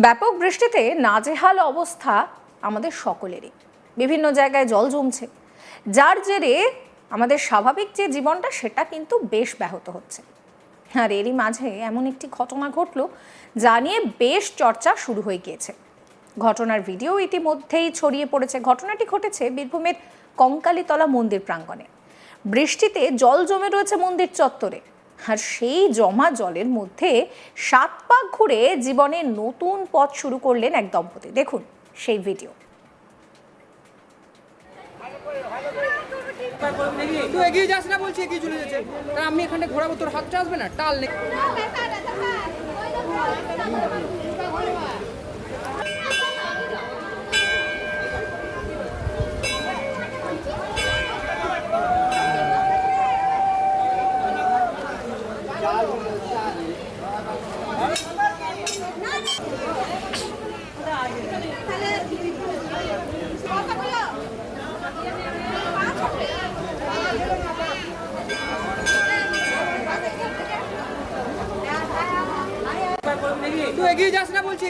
ব্যাপক বৃষ্টিতে নাজেহাল অবস্থা আমাদের সকলেরই। বিভিন্ন জায়গায় জল জমছে। যার জেরে আমাদের স্বাভাবিক যে জীবনটা, সেটা কিন্তু বেশ ব্যাহত হচ্ছে। আর এরই মাঝে এমন একটি ঘটনা ঘটলো, যা নিয়ে বেশ চর্চা শুরু হয়ে গিয়েছে। ঘটনার ভিডিও ইতিমধ্যেই ছড়িয়ে পড়েছে। ঘটনাটি ঘটেছে বীরভূমের কঙ্কালীতলা মন্দির প্রাঙ্গণে। বৃষ্টিতে জল জমে রয়েছে মন্দির চত্বরে। আর সেই জমা জলের মধ্যে সাত পাক ঘুরে জীবনে নতুন পথ শুরু করলেন এক দম্পতি। দেখুন সেই ভিডিও। তুই এগিয়ে যাস না বলছি এগিয়ে চলে যাচ্ছে। তা আমি এখানে ঘোরাবো তোর হাতটা আসবে না? টাল নেই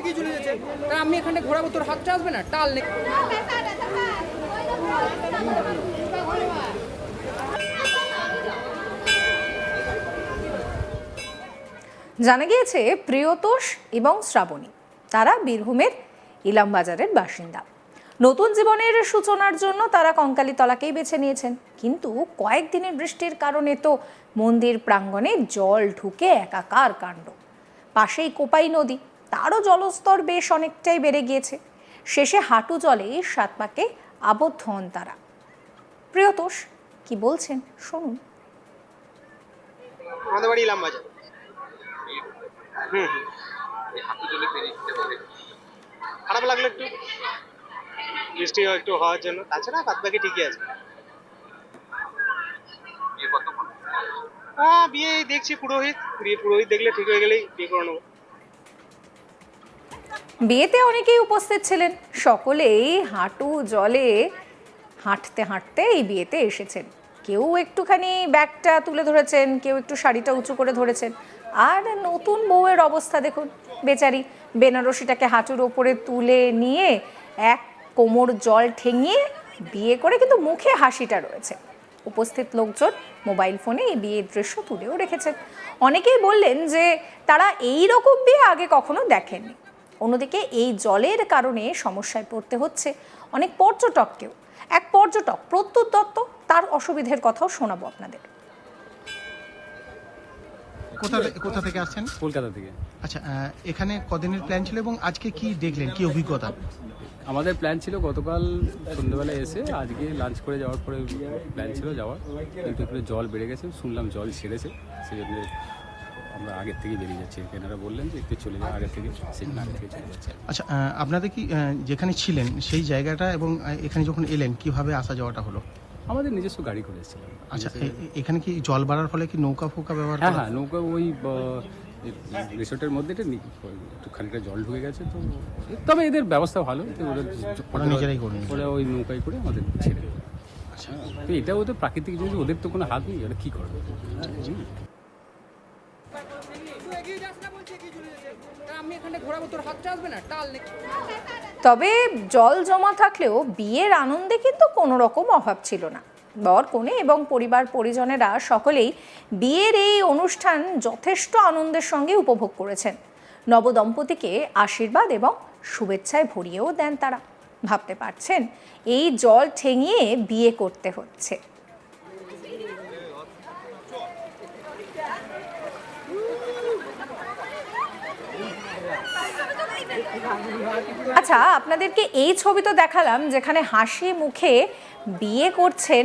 যাচ্ছে। তা আমি এখানে ঘোরাবো, তোর হাতটা আসবে না? টাল নেই জানা গিয়েছে, প্রিয়তোষ এবং শ্রাবণী, তারা বীরভূমের ইলামবাজারের বাসিন্দা। নতুন জীবনের সূচনার জন্য তারা কঙ্কালীতলাকেই বেছে নিয়েছেন। কিন্তু কয়েকদিনের বৃষ্টির কারণে তো মন্দির প্রাঙ্গণে জল ঢুকে একাকার কাণ্ড। পাশেই কোপাই নদী তারও জলস্তর বেশ অনেকটাই বেড়ে গিয়েছে। শেষে হাঁটু জলে সাত পাকে আবদ্ধ হন তারা। প্রিয়তোষ কি বলছেন? শুনুন। আমাদের বাড়ি ইলাম বাজার। হুম। হাঁটু জলে খারাপ লাগল একটু। বৃষ্টি একটু হওয়ার জন্য। তাছাড়া বাদ বাকি ঠিকই আছে। বিয়ে কতক্ষণ? হ্যাঁ বিয়ে দেখছি পুরোহিত। বিয়ে পুরোহিত দেখলে ঠিক হয়ে গেলেই বিয়ে করে নেব। বিয়েতে অনেকেই উপস্থিত ছিলেন। সকলেই হাঁটু জলে হাঁটতে হাঁটতে এই বিয়েতে এসেছেন। কেউ একটুখানি ব্যাগটা তুলে ধরেছেন, কেউ একটু শাড়িটা উঁচু করে ধরেছেন। আর নতুন বউয়ের অবস্থা দেখুন, বেচারি। বেনারসিটাকে হাঁটুর ওপরে তুলে নিয়ে এক কোমর জল ঠেঙিয়ে বিয়ে করে কিন্তু মুখে হাসিটা রয়েছে। উপস্থিত লোকজন মোবাইল ফোনে এই বিয়ের দৃশ্য তুলেও রেখেছেন। অনেকেই বললেন যে তারা এই রকম বিয়ে আগে কখনো দেখেননি। অন্যদিকে এই জলের কারণে সমস্যায় পড়তে হচ্ছে অনেক পর্যটককেও। এক পর্যটক প্রত্যুত দত্ত তার অসুবিধের কথাও শোনাবো আপনাদের। কোথা থেকে- কোথা থেকে আসছেন? কলকাতা থেকে। আচ্ছা এখানে কদিনের প্ল্যান ছিল এবং আজকে কি দেখলেন? কি অভিজ্ঞতা? আমাদের প্ল্যান ছিল গতকাল সন্ধ্যেবেলায় এসে আজকে লাঞ্চ করে যাওয়ার পরে প্ল্যান ছিল যাওয়ার। কিন্তু একটু জল বেড়ে গেছে শুনলাম জল ছেড়েছে সেই জন্য আমরা আগের থেকে বেরিয়ে যাচ্ছি। এনারা বললেন যে একটু চলে যাওয়া আগের থেকে সেখানে আগে থেকে চলে যাচ্ছে। আচ্ছা আপনাদের কি যেখানে ছিলেন সেই জায়গাটা এবং এখানে যখন এলেন কীভাবে আসা যাওয়াটা হলো? আমাদের নিজস্ব গাড়ি করে এসেছিলাম। আচ্ছা এখানে কি জল বাড়ার ফলে কি নৌকা ফৌকা ব্যবহার হ্যাঁ হ্যাঁ নৌকা ওই রিসোর্টের মধ্যে এটা একটু খানিকটা জল ঢুকে গেছে তো তবে এদের ব্যবস্থা ভালো। তো ওরা নিজেরাই করে ওরা ওই নৌকায় করে আমাদের ছেড়ে। আচ্ছা। তো এটা ওদের প্রাকৃতিক জিনিস ওদের তো কোনো হাত নেই ওরা কী করবে? তবে জল জমা থাকলেও বিয়ের আনন্দে কিন্তু কোনো রকম অভাব ছিল না। বর, কনে এবং পরিবার, পরিজনেরা সকলেই বিয়ের এই অনুষ্ঠান যথেষ্ট আনন্দের সঙ্গে উপভোগ করেছেন। নবদম্পতিকে আশীর্বাদ এবং শুভেচ্ছায় ভরিয়েও দেন তারা। ভাবতে পারছেন, এই জল ঠেঙিয়ে বিয়ে করতে হচ্ছে। আচ্ছা আপনাদেরকে এই ছবি তো দেখালাম যেখানে হাসি মুখে বিয়ে করছেন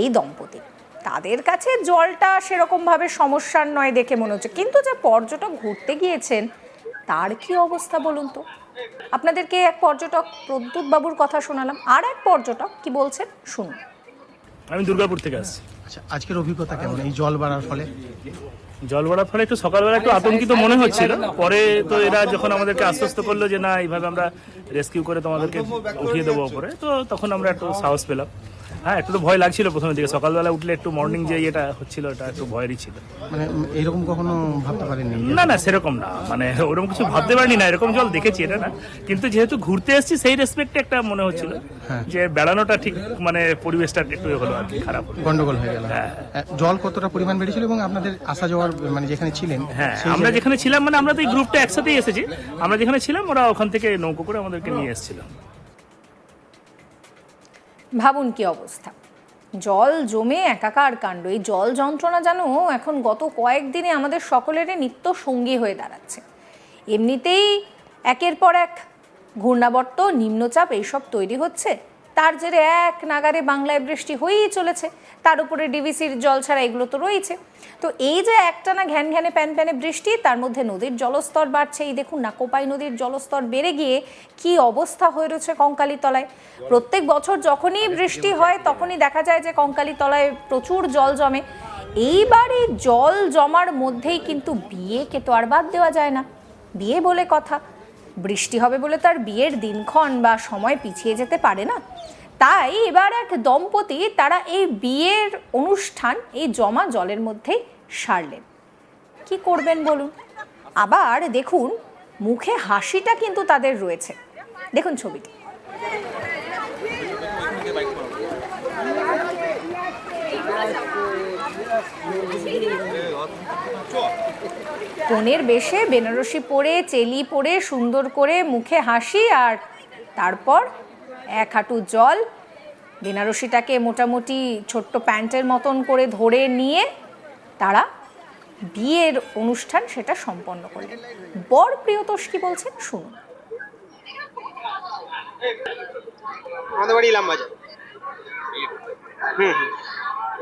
এই দম্পতি। তাদের কাছে জলটা সেরকমভাবে সমস্যার নয় দেখে মনে হচ্ছে। কিন্তু যে পর্যটক ঘুরতে গিয়েছেন তার কি অবস্থা বলুন তো? আপনাদেরকে এক পর্যটক প্রদ্যুৎ বাবুর কথা শোনালাম। আর এক পর্যটক কি বলছেন? শুনুন। আমি দুর্গাপুর থেকে আসছি। আচ্ছা আজকের অভিজ্ঞতা কেমন? এই জল বাড়ার ফলে? জল বাড়ার ফলে একটু সকালবেলা একটু আতঙ্কিত মনে হচ্ছিল। পরে তো এরা যখন আমাদেরকে আশ্বস্ত করল যে না এইভাবে আমরা রেস্কিউ করে তোমাদেরকে উঠিয়ে দেবো ওপরে তো তখন আমরা একটু সাহস পেলাম। হ্যাঁ একটু তো ভয় লাগছিল প্রথমের দিকে। সকালবেলা উঠলে একটু মর্নিং যে হচ্ছিল এটা একটু ভয়েরই ছিল। মানে এরকম কখনো ভাবতে পারেননি যে- না না সেরকম না। মানে ওরকম কিছু ভাবতে পারিনি না এরকম জল দেখেছি এটা না। কিন্তু যেহেতু ঘুরতে এসেছি সেই রেসপেক্টে একটা মনে হচ্ছিল যে বেড়ানোটা ঠিক মানে পরিবেশটা একটু হলো আর কি খারাপ গন্ডগোল হয়ে গেল। আহ, জল কতটা পরিমাণ বেড়েছিল এবং আপনাদের আসা যাওয়ার মানে যেখানে ছিলেন হ্যাঁ আমরা যেখানে ছিলাম মানে আমরা তো এই গ্রুপটা একসাথেই এসেছি। আমরা যেখানে ছিলাম ওরা ওখান থেকে নৌকো করে আমাদেরকে নিয়ে এসেছিল। ভাবুন কি অবস্থা। জল জমে একাকার কাণ্ড, এই জল যন্ত্রণা যেন এখন গত কয়েকদিনে আমাদের সকলেরই নিত্য সঙ্গী হয়ে দাঁড়াচ্ছে। এমনিতেই একের পর এক ঘূর্ণাবর্ত, নিম্নচাপ, এইসব তৈরি হচ্ছে। তার জেরে এক নাগারে বাংলায় বৃষ্টি হয়েই চলেছে। তার উপরে ডিভিসির জল ছাড়া এগুলো তো রয়েছে। তো এই যে একটানা ঘ্যান ঘ্যানে প্যান প্যানে বৃষ্টি, তার মধ্যে নদীর জলস্তর বাড়ছে। এই দেখুন না কোপাই নদীর জলস্তর বেড়ে গিয়ে কি অবস্থা হয়ে রয়েছে কঙ্কালী তলায় প্রত্যেক বছর যখনই বৃষ্টি হয়, তখনই দেখা যায় যে কঙ্কালী তলায় প্রচুর জল জমে। এইবার এই জল জমার মধ্যেই কিন্তু বিয়েকে তো আর বাদ দেওয়া যায় না। বিয়ে বলে কথা। বৃষ্টি হবে বলে তার বিয়ের দিনক্ষণ বা সময় পিছিয়ে যেতে পারে না। তাই এবার এক দম্পতি তারা এই বিয়ের অনুষ্ঠান, এই জমা জলের মধ্যেই সারলেন কি করবেন বলুন? আবার দেখুন, মুখে হাসিটা কিন্তু তাদের রয়েছে। দেখুন ছবিটি। কনের বেশে, বেনারসি পরে, চেলি পরে, সুন্দর করে মুখে হাসি আর তারপর এক হাঁটু জল। বেনারসিটাকে মোটামুটি ছোট্ট প্যান্টের মতন করে ধরে নিয়ে তারা বিয়ের অনুষ্ঠান সেটা সম্পন্ন করলেন। বর প্রিয়তোষ কি বলছেন? শুনুন। আমাদের বাড়ি ইলাম বাজার হুম হুম।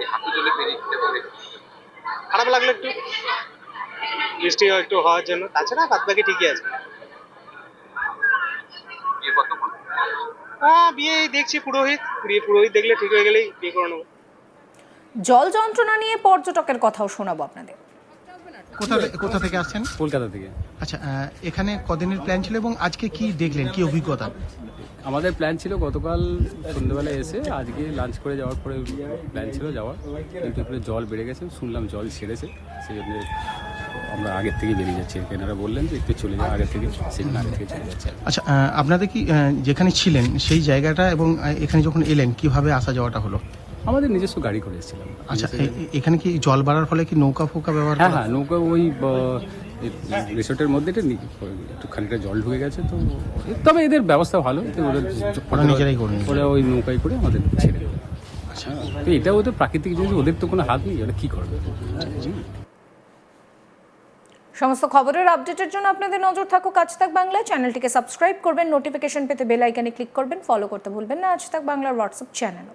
এই হাঁটু জলে পেরিয়ে যেতে পারে। খারাপ লাগল একটু বৃষ্টি একটু হওয়ার জন্য। তাছাড়া বাদ বাকি ঠিকই আছে। বিয়ে কত হ্যাঁ বিয়ে দেখছি পুরোহিত। বিয়ে পুরোহিত দেখলে ঠিক হয়ে গেলেই বিয়ে করে নেব। জল যন্ত্রণা নিয়ে পর্যটকের কথাও শোনাবো আপনাদের। কোথা কোথা থেকে আসছেন? কলকাতা থেকে। আচ্ছা এখানে কদিনের প্ল্যান ছিল এবং আজকে কি দেখলেন? কি অভিজ্ঞতা? আমাদের প্ল্যান ছিল গতকাল সন্ধ্যেবেলা এসে আজকে লাঞ্চ করে যাওয়ার পরে প্ল্যান ছিল যাওয়ার। কিন্তু এখানে জল বেড়ে গেছে শুনলাম জল ছেড়েছে সেই জন্য আমরা আগের থেকে বেরিয়ে যাচ্ছি। এনারা বললেন যে একটু চলে যাওয়া আগের থেকে জন্য আগে থেকে চলে যাচ্ছে। আচ্ছা আপনাদের কি যেখানে ছিলেন সেই জায়গাটা এবং এখানে যখন এলেন কীভাবে আসা যাওয়াটা হলো? আমাদের নিজস্ব গাড়ি করে এসেছিলাম। আচ্ছা এখানে কি জল বাড়ার ফলে কি নৌকা ফৌকা ব্যবহার হ্যাঁ করা- হ্যাঁ নৌকা ওই রিসোর্টের মধ্যে এটা একটু খানিকটা জল ঢুকে গেছে তো তবে এদের ব্যবস্থা ভালো তো ওরা ওরা নিজেরাই করে ওরা ওই নৌকায় করে আমাদের ছেড়ে দেবে আচ্ছা। তো এটা ওদের প্রাকৃতিক জিনিস ওদের তো কোনো হাত নেই ওরা কী করবে। সমস্ত খবরের আপডেটের জন্য আপনাদের নজর থাকুক আজ তাক বাংলা চ্যানেলটিকে সাবস্ক্রাইব করবেন নোটিফিকেশন পেতে বেল আইকনে ক্লিক করবেন ফলো করতে ভুলবেন না। আজ তাক বাংলার হোয়াটসঅ্যাপ চ্যানেলও।